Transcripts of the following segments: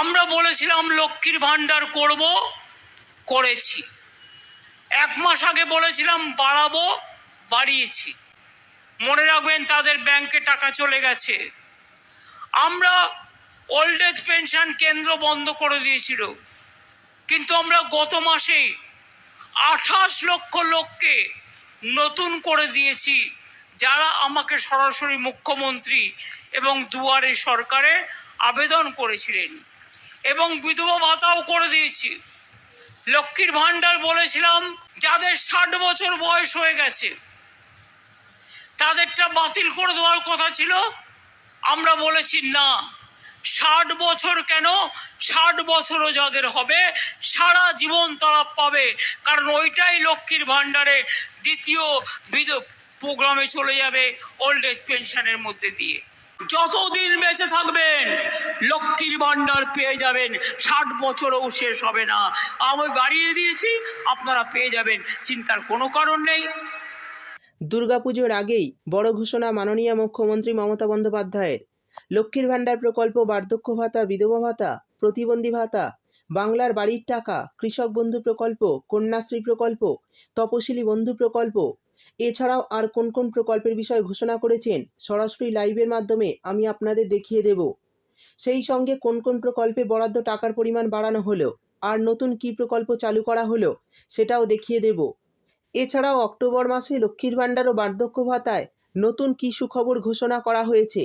আমরা বলেছিলাম লক্ষ্মীর ভাণ্ডার করব, করেছি। এক মাস আগে বলেছিলাম বাড়াবো, বাড়িয়েছি। মনে রাখবেন তাদের ব্যাংকে টাকা চলে গেছে। আমরা ওল্ড এজ পেনশন কেন্দ্র বন্ধ করে দিয়েছিল। কিন্তু আমরা গত মাসেই আঠাশ লক্ষ লোককে নতুন করে দিয়েছি, যারা আমাকে সরাসরি মুখ্যমন্ত্রী এবং দুয়ারে সরকারে আবেদন করেছিলেন। এবং বিধবা ভাতাও করে দিয়েছি। লক্ষ্মীর ভাণ্ডার বলেছিলাম, যাদের ষাট বছর বয়স হয়ে গেছে, তাদেরটা বাতিল করে দেওয়ার কথা ছিল। আমরা বলেছি, না, ষাট বছর কেন? ষাট বছরও যাদের হবে, সারা জীবন তারা পাবে। কারণ ওইটাই লক্ষ্মীর ভাণ্ডারে দ্বিতীয় প্রোগ্রামে চলে যাবে ওল্ড এজ পেনশনের মধ্যে দিয়ে। যতদিন বেঁচে থাকবেন, লক্ষ্মীর ভাণ্ডার পেয়ে যাবেন। ষাট বছরও শেষ হবে না। আমি বাড়িয়ে দিয়েছি, আপনারা পেয়ে যাবেন। চিন্তার কোনো কারণ নেই। দুর্গাপুজোর আগেই বড় ঘোষণা মাননীয় মুখ্যমন্ত্রী মমতা বন্দ্যোপাধ্যায়ের। লক্ষ্মীর ভাণ্ডার প্রকল্প বার্ধক্য ভাতা, বিধবা ভাতা, প্রতিবন্ধী ভাতা, বাংলার বাড়ির টাকা, কৃষক বন্ধু প্রকল্প, কন্যাশ্রী প্রকল্প, তপশিলি বন্ধু প্রকল্প এছাড়াও আর কোন কোন প্রকল্পের বিষয়ে ঘোষণা করেছেন, সরাসরি লাইভের মাধ্যমে আমি আপনাদের দেখিয়ে দেব। সেই সঙ্গে কোন কোন প্রকল্পে বরাদ্দ টাকার পরিমাণ বাড়ানো হলো, আর নতুন কী প্রকল্প চালু করা হলো, সেটাও দেখিয়ে দেব। এছাড়াও অক্টোবর মাসে লক্ষ্মীর ভাণ্ডার ও বার্ধক্য ভাতায় নতুন কী সুখবর ঘোষণা করা হয়েছে,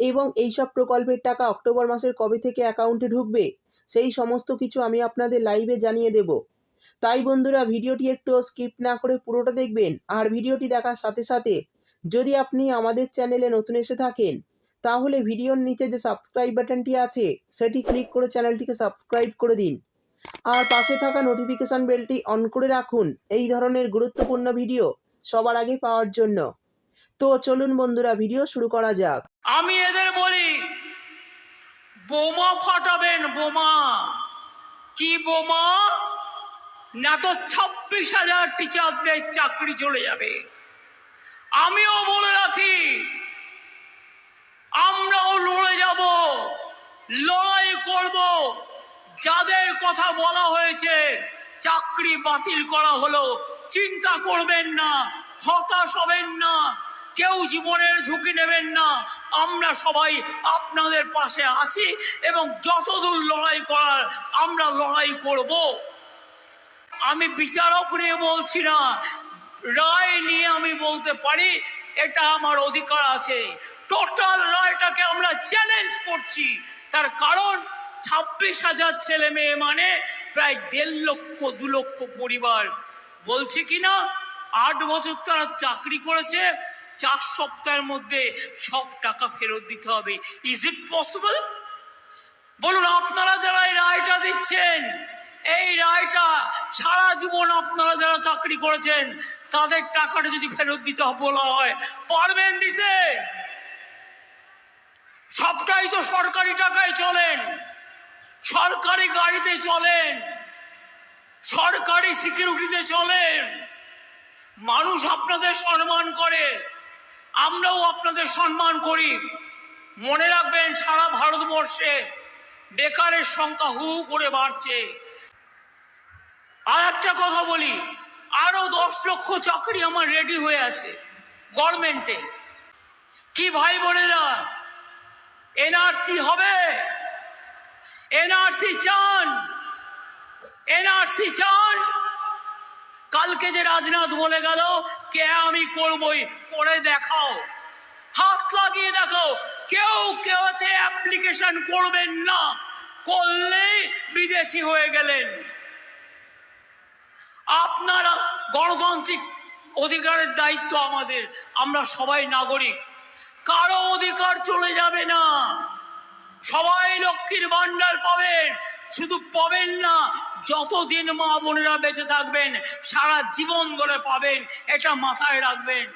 এবং এইসব প্রকল্পের টাকা অক্টোবর মাসের কবে থেকে অ্যাকাউন্টে ঢুকবে, সেই সমস্ত কিছু আমি আপনাদের লাইভে জানিয়ে দেব। তাই বন্ধুরা ভিডিওটি একটু স্কিপ না করে পুরোটা দেখবেন আর ভিডিওটি দেখার সাথে সাথে যদি আপনি আমাদের চ্যানেলে নতুন এসে থাকেন, তাহলে ভিডিওর নিচে যে সাবস্ক্রাইব বাটনটি আছে, সেটি ক্লিক করে চ্যানেলটিকে সাবস্ক্রাইব করে দিন। আর পাশে থাকা নোটিফিকেশন বেলটি অন করে রাখুন, এই ধরনের গুরুত্বপূর্ণ ভিডিও সবার আগে পাওয়ার জন্য। তো চলুন বন্ধুরা, ভিডিও শুরু করা যাক। আমি এদের বলি, বোমা ফাটাবেন বোমা। কি বোমা? না তো ছাব্বিশ হাজার টিচারদের চাকরি চলে যাবে। আমিও বলে রাখি, আমরাও লড়ে যাব, লড়াই করব। যাদের কথা বলা হয়েছে, চাকরি বাতিল করা হলো, চিন্তা করবেন না, হতাশ হবেন না, কেউ জীবনের ঝুঁকি নেবেন না। আমরা সবাই আপনাদের পাশে আছি এবং যতদূর লড়াই করার আমরা লড়াই করব। আমি বিচারক নিয়ে বলছি না, রায় নিয়ে আমি বলতে পারি, এটা আমার অধিকার আছে। টোটাল রায়টাকে আমরা চ্যালেঞ্জ করছি। তার কারণ, ছাব্বিশ হাজার ছেলে মেয়ে মানে প্রায় দেড় লক্ষ, দু লক্ষ পরিবার। বলছে কি না, আট বছর তারা চাকরি করেছে, চার সপ্তাহের মধ্যে সব টাকা ফেরত দিতে হবে। ইজ ইট পসিবল বলুন, আপনারা যারা এই রায়টা দিচ্ছেন, এই রায়টা সারা জীবন আপনারা যারা চাকরি করেছেন, তাদের টাকাটা যদি ফেরত দিতে বলা হয়, পারবেন দিতে? সবটাই তো সরকারি টাকায় চলেন। সরকারি গাড়িতে চলেন। সরকারি সিকিউরিটিতে চলেন। মানুষ আপনাদের সম্মান করে। আমরাও আপনাদের সম্মান করি। মনে রাখবেন, সারা ভারতবর্ষে বেকারের সংখ্যা হু করে বাড়ছে। আর একটা কথা বলি, আরও দশ লক্ষ চাকরি আমার রেডি হয়ে আছে গভর্নমেন্টে কি ভাই বোনেরা, এনআরসি হবে? এনআরসি চান? এনআরসি চান? কালকে যে রাজনাথ বলে গেল, কে আমি করবই, করে দেখাও। হাত লাগিয়ে দেখো কেউ কেউতে অ্যাপ্লিকেশন করবেন না, করলেই বিদেশি হয়ে গেলেন। আপনারা গণতান্ত্রিক অধিকারের দায়িত্ব আমাদের। আমরা সবাই নাগরিক। কারও অধিকার চলে যাবে না। সবাই লক্ষ্মীর ভান্ডার পাবেন। শুধু পাবেন না, যতদিন মা বোনেরা বেঁচে থাকবেন, সারা জীবন ধরে পাবেন, এটা মাথায় রাখবেন।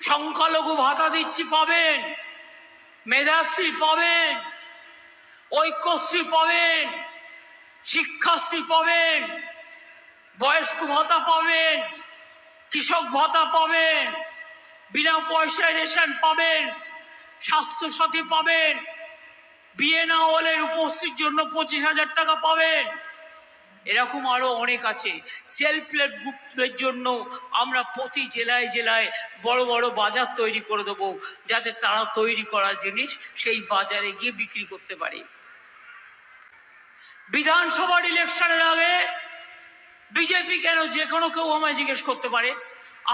সংখ্যালঘু ভাতা দিচ্ছি পাবেন। মেধাশ্রী পাবেন। ঐক্যশ্রী পাবেন। শিক্ষাশ্রী পাবেন, বয়স্ক ভাতা পাবেন, কৃষক ভাতা পাবেন, বিনা পয়সায় রেশন পাবেন, স্বাস্থ্যসাথী পাবেন, বিয়ে না হলে জন্য পঁচিশ হাজার টাকা পাবেন। এরকম আরও অনেক আছে। সেলফ হেল্প গ্রুপদের জন্য আমরা প্রতি জেলায় জেলায় বড় বড় বাজার তৈরি করে দেবো, যাতে তারা তৈরি করার জিনিস সেই বাজারে গিয়ে বিক্রি করতে পারে। বিধানসভার ইলেকশনের আগে বিজেপি কেন যে কোনো কেউ আমায় জিজ্ঞেস করতে পারে,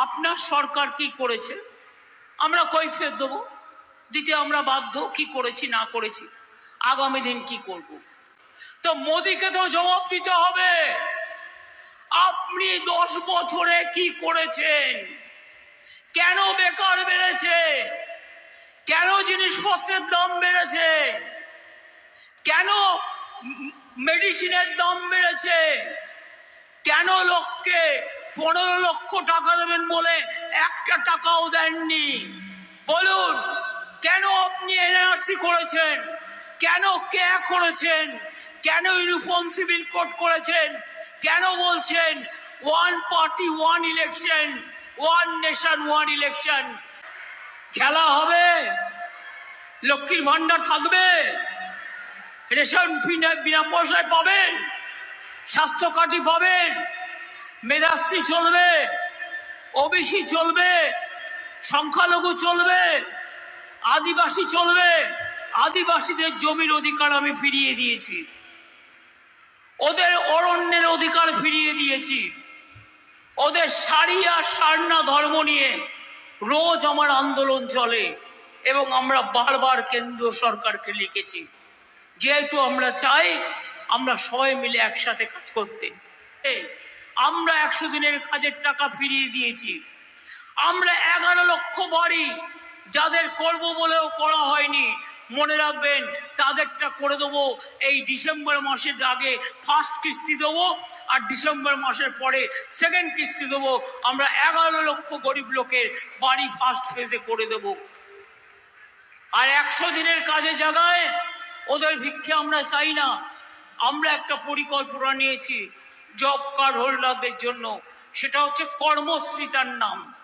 আপনার সরকার কি করেছে? আমরা কৈফিয়ত দেবো। দিতে আমরা বাধ্য, কি করেছি, না করেছি, আগামী দিন কি করব? তো মোদিকে তো জবাব দিতে হবে। আপনি দশ বছরে কি করেছেন? কেন বেকার বেড়েছে? কেন জিনিসপত্রের দাম বেড়েছে? কেন মেডিসিনের দাম বেড়েছে। কেন লোককে পনেরো লক্ষ টাকা দেবেন বলে একটা টাকাও দেননি? বলুন, কেন আপনি এনআরসি করেছেন? কেন কে করেছেন? কেন ইউনিফর্ম সিভিল কোড করেছেন? কেন বলছেন one party, one election, one nation, one election? খেলা হবে? লক্ষ্মীর ভান্ডার থাকবে? রেশন বিনা পয়সায় পাবেন স্বাস্থ্য কার্ডই পাবেন, মেধাশ্রী চলবে, ওবিসি চলবে, সংখ্যালঘু চলবে, আদিবাসী চলবে, আদিবাসীদের জমির অধিকার আমি ফিরিয়ে দিয়েছি। ওদের অরণ্যের অধিকার ফিরিয়ে দিয়েছি। ওদের শাড়ি আর সারনা ধর্ম নিয়ে রোজ আমার আন্দোলন চলে এবং আমরা বারবার কেন্দ্রীয় সরকারকে লিখেছি। যেহেতু আমরা চাই, আমরা সবাই মিলে একসাথে কাজ করতে। আমরা একশো দিনের কাজের টাকা ফিরিয়ে দিয়েছি। আমরা এগারো লক্ষ বাড়ি যাদের করব বলেও করা হয়নি, মনে রাখবেন তাদেরটা করে দেবো এই ডিসেম্বর মাসের আগে ফার্স্ট কিস্তি দেবো আর ডিসেম্বর মাসের পরে সেকেন্ড কিস্তি দেবো। আমরা এগারো লক্ষ গরিব লোকের বাড়ি ফার্স্ট ফেজে করে দেবো। আর একশো দিনের কাজে জায়গায় ওদের ভিক্ষে আমরা চাই না। আমরা একটা পরিকল্পনা নিয়েছি জব কার্ড হোল্ডারদের জন্য। সেটা হচ্ছে কর্মশ্রী নাম।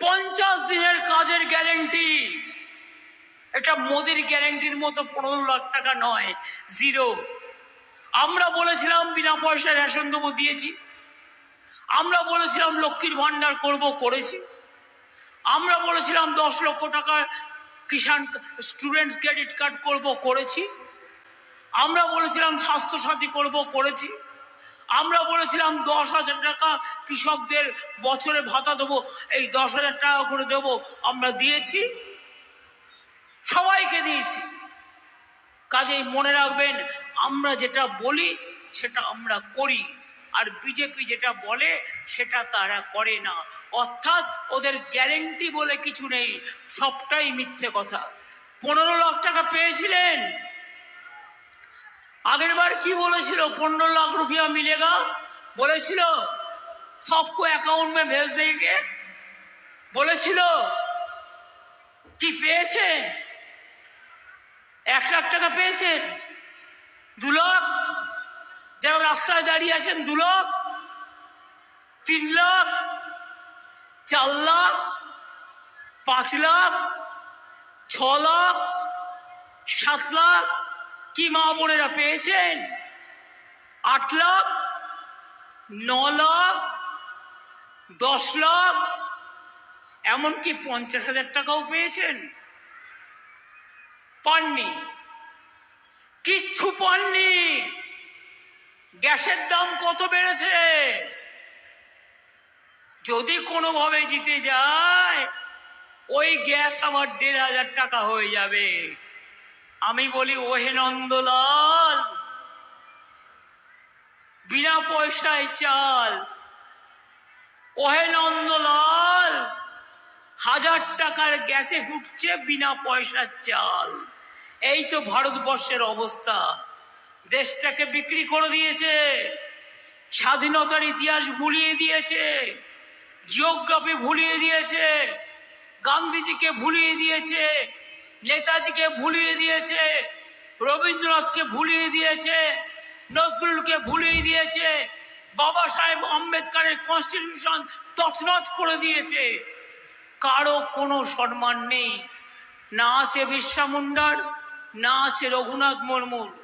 পঞ্চাশ দিনের কাজের গ্যারেন্টি। এটা মোদির গ্যারেন্টির মতো পনেরো লাখ টাকা নয়, জিরো। আমরা বলেছিলাম বিনা পয়সায় রেশন দেবো, দিয়েছি। আমরা বলেছিলাম লক্ষ্মীর ভান্ডার করব, করেছি। আমরা বলেছিলাম দশ লক্ষ টাকার কিষাণ স্টুডেন্ট ক্রেডিট কার্ড করব, করেছি। আমরা বলেছিলাম স্বাস্থ্যসাথী করব, করেছি। আমরা বলেছিলাম দশ হাজার টাকা কৃষকদের বছরে ভাতা দেবো, এই দশ হাজার টাকা করে দেবো, আমরা দিয়েছি। সবাইকে দিয়েছি। কাজেই মনে রাখবেন, আমরা যেটা বলি, সেটা আমরা করি। আর বিজেপি যেটা বলে, সেটা তারা করে না। অর্থাৎ ওদের গ্যারেন্টি বলে কিছু নেই, সবটাই মিথ্যে কথা। পনেরো লাখ টাকা পেয়েছিলেন। আগের বার কি বলেছিল? পনেরো লাখ রুপিয়া মিলেগা বলেছিল, সবকো অ্যাকাউন্ট ভেজ দেগে বলেছিল, কি পেয়েছেন? এক লাখ টাকা পেয়েছেন। দু লাখ? যেমন রাস্তায় দাঁড়িয়ে আছেন দু লাখ তিন লাখ চার লাখ পাঁচ লাখ ছ লাখ সাত লাখ কি মা বোনেরা পেয়েছেন? আট লাখ ন লাখ দশ লাখ এমনকি পঞ্চাশ হাজার টাকাও পেয়েছেন? পাননি। কিচ্ছু পাননি। গ্যাসের দাম কত বেড়েছে? যদি কোনোভাবে জিতে যায়, ওই গ্যাস আমার দেড় হাজার টাকা হয়ে যাবে। আমি বলি, ওহে নন্দলাল, বিনা পয়সায় চাল। ওহে নন্দলাল, হাজার টাকার গ্যাসে ফুটছে বিনা পয়সার চাল। এই তো ভারতবর্ষের অবস্থা। দেশটাকে বিক্রি করে দিয়েছে। স্বাধীনতার ইতিহাস ভুলিয়ে দিয়েছে। জিওগ্রাফি ভুলিয়ে দিয়েছে। গান্ধীজিকে ভুলিয়ে দিয়েছে। নেতাজিকে ভুলিয়ে দিয়েছে। রবীন্দ্রনাথকে ভুলিয়ে দিয়েছে। নজরুলকে ভুলিয়ে দিয়েছে। বাবা সাহেব আম্বেদকারের কনস্টিটিউশন তছনছ করে দিয়েছে। কারও কোনো সম্মান নেই। না আছে বিরসা মুন্ডার, না আছে রঘুনাথ মুর্মুর।